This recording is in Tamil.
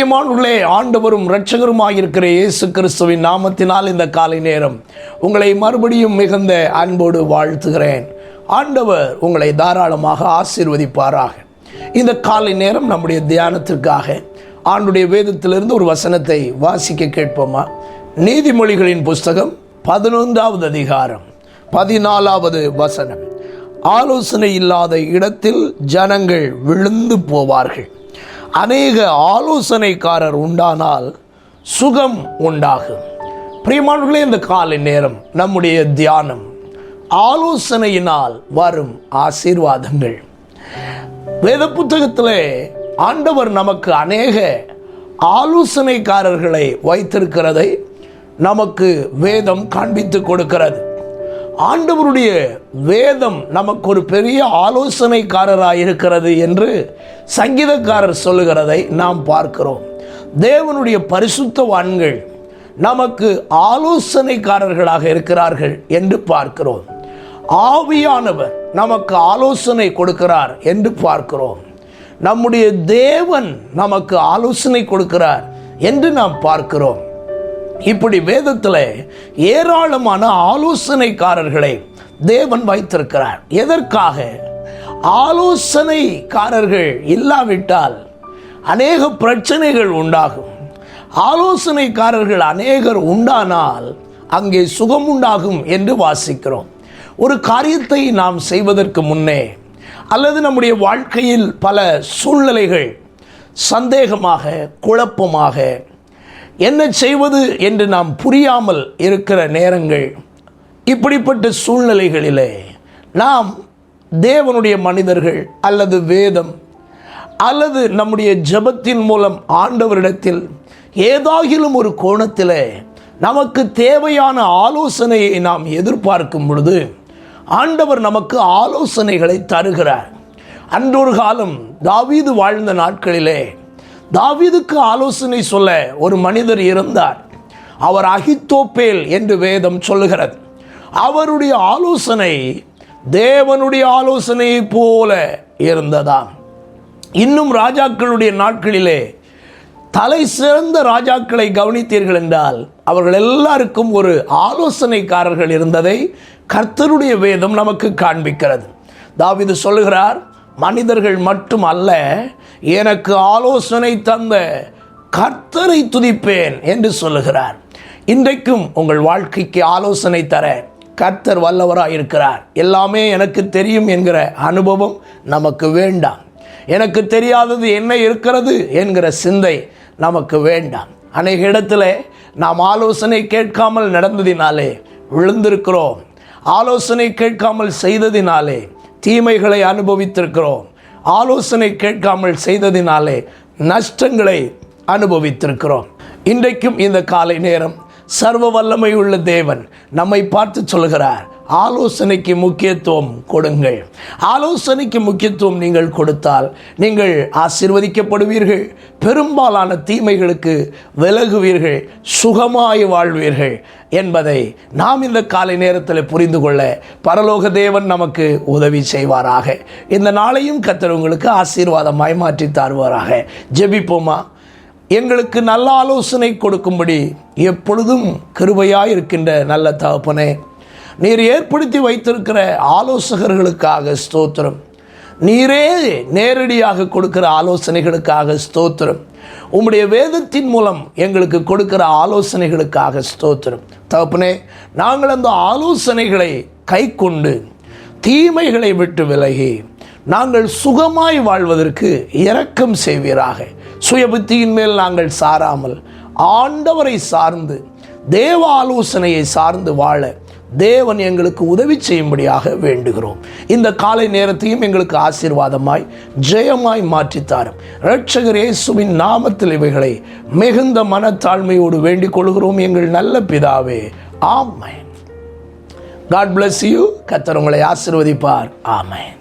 பிரியமானுள்ளே ஆண்டவரும் இரட்சகருமாய் இருக்கிற இயேசு கிறிஸ்துவின் நாமத்தினால் இந்த காலை நேரம் உங்களை மறுபடியும் மிகுந்த அன்போடு வாழ்த்துகிறேன். ஆண்டவர் உங்களை தாராளமாக ஆசீர்வதிப்பாராக. இந்த காலை நேரம் நம்முடைய தியானத்திற்காக ஆண்டுடைய வேதத்திலிருந்து ஒரு வசனத்தை வாசிக்க கேட்போமா? நீதிமொழிகளின் புஸ்தகம் பதினொன்றாவது அதிகாரம் பதினாலாவது வசனம். ஆலோசனை இல்லாத இடத்தில் ஜனங்கள் விழுந்து போவார்கள். அநேக ஆலோசனைக்காரர் உண்டானால் சுகம் உண்டாகும். பிரியமானவர்களே இந்த காலை நேரம் நம்முடைய தியானம் ஆலோசனையினால் வரும் ஆசீர்வாதங்கள். வேத புத்தகத்திலே ஆண்டவர் நமக்கு அநேக ஆலோசனைக்காரர்களை வைத்திருக்கிறதை நமக்கு வேதம் காண்பித்து கொடுக்கிறது. ஆண்டவருடைய வேதம் நமக்கு ஒரு பெரிய ஆலோசனைக்காரராக இருக்கிறது என்று சங்கீதக்காரர் சொல்லுகிறதை நாம் பார்க்கிறோம். தேவனுடைய பரிசுத்தவான்கள் நமக்கு ஆலோசனைக்காரர்களாக இருக்கிறார்கள் என்று பார்க்கிறோம். ஆவியானவர் நமக்கு ஆலோசனை கொடுக்கிறார் என்று பார்க்கிறோம். நம்முடைய தேவன் நமக்கு ஆலோசனை கொடுக்கிறார் என்று நாம் பார்க்கிறோம். இப்படி வேதத்தில் ஏராளமான ஆலோசனைக்காரர்களை தேவன் வைத்திருக்கிறார். எதற்காக? ஆலோசனைக்காரர்கள் இல்லாவிட்டால் அநேக பிரச்சனைகள் உண்டாகும். ஆலோசனைக்காரர்கள் அநேகர் உண்டானால் அங்கே சுகம் உண்டாகும் என்று வாசிக்கிறோம். ஒரு காரியத்தை நாம் செய்வதற்கு முன்னே அல்லது நம்முடைய வாழ்க்கையில் பல சூழ்நிலைகள் சந்தேகமாக குழப்பமாக என்ன செய்வது என்று நாம் புரியாமல் இருக்கிற நேரங்கள் இப்படிப்பட்ட சூழ்நிலைகளிலே நாம் தேவனுடைய மனிதர்கள் அல்லது வேதம் அல்லது நம்முடைய ஜபத்தின் மூலம் ஆண்டவரிடத்தில் ஏதாகிலும் ஒரு கோணத்தில் நமக்கு தேவையான ஆலோசனையை நாம் எதிர்பார்க்கும் பொழுது ஆண்டவர் நமக்கு ஆலோசனைகளை தருகிறார். அன்றொரு காலம் தாவீது வாழ்ந்த நாட்களிலே தாவீதுக்கு ஆலோசனை சொல்ல ஒரு மனிதர் இருந்தார். அவர் அகித்தோப்பேல் என்று வேதம் சொல்லுகிறது. அவருடைய ஆலோசனை தேவனுடைய ஆலோசனையைப் போல இருந்ததாம். இன்னும் ராஜாக்களுடைய நாட்களிலே தலை சிறந்த ராஜாக்களை கவனித்தீர்கள் என்றால் அவர்கள் எல்லாருக்கும் ஒரு ஆலோசனைக்காரர்கள் இருந்ததை கர்த்தருடைய வேதம் நமக்கு காண்பிக்கிறது. தாவிது சொல்லுகிறார் மனிதர்கள் மட்டும் அல்ல எனக்கு ஆலோசனை தந்த கர்த்தரை துதிப்பேன் என்று சொல்லுகிறார். இன்றைக்கும் உங்கள் வாழ்க்கைக்கு ஆலோசனை தர கர்த்தர் வல்லவராக இருக்கிறார் எல்லாமே எனக்கு தெரியும் என்கிற அனுபவம் நமக்கு வேண்டாம். எனக்கு தெரியாதது என்ன இருக்கிறது என்கிற சிந்தை நமக்கு வேண்டாம். அநேக இடத்துல நாம் ஆலோசனை கேட்காமல் நடந்ததினாலே விழுந்திருக்கிறோம். ஆலோசனை கேட்காமல் செய்ததினாலே தீமைகளை அனுபவித்திருக்கிறோம். ஆலோசனை கேட்காமல் செய்ததினாலே நஷ்டங்களை அனுபவித்திருக்கிறோம். இன்றைக்கும் இந்த காலை நேரம் சர்வ வல்லமை உள்ள தேவன் நம்மை பார்த்து சொல்கிறார் ஆலோசனைக்கு முக்கியத்துவம் கொடுங்கள். ஆலோசனைக்கு முக்கியத்துவம் நீங்கள் கொடுத்தால் நீங்கள் ஆசிர்வதிக்கப்படுவீர்கள். பெரும்பாலான தீமைகளுக்கு விலகுவீர்கள். சுகமாய் வாழ்வீர்கள் என்பதை நாம் இந்த காலை நேரத்தில் புரிந்து கொள்ள பரலோக தேவன் நமக்கு உதவி செய்வாராக. இந்த நாளையும் கத்தர் உங்களுக்கு ஆசீர்வாதமாய் மாற்றி தருவாராக. ஜெபிப்போமா? எங்களுக்கு நல்ல ஆலோசனை கொடுக்கும்படி எப்பொழுதும் கிருபையாக இருக்கின்ற நல்ல தகப்பனே நீர் ஏற்படுத்தி வைத்திருக்கிற ஆலோசகர்களுக்காக ஸ்தோத்திரம். நீரே நேரடியாக கொடுக்கிற ஆலோசனைகளுக்காக ஸ்தோத்திரம். உம்முடைய வேதத்தின் மூலம் எங்களுக்கு கொடுக்கிற ஆலோசனைகளுக்காக ஸ்தோத்திரம். தப்புனே நாங்கள் அந்த ஆலோசனைகளை கை கொண்டு தீமைகளை விட்டு விலகி நாங்கள் சுகமாய் வாழ்வதற்கு இரக்கம் செய்வீராக. சுயபுத்தியின் மேல் நாங்கள் சாராமல் ஆண்டவரை சார்ந்து தேவ ஆலோசனையை சார்ந்து வாழ தேவன் எங்களுக்கு உதவி செய்யும்படியாக வேண்டுகிறோம். இந்த காலை நேரத்தையும் எங்களுக்கு ஆசீர்வாதமாய் ஜெயமாய் மாற்றித்தாரும் இரட்சகர் இயேசுவின் நாமத்தில் இவைகளை மிகுந்த மனத்தாழ்மையோடு வேண்டிக் கொள்கிறோம் எங்கள் நல்ல பிதாவே. ஆமேன். காட் பிளஸ் யூ கத்தர் உங்களை ஆசிர்வதிப்பார். ஆமேன்.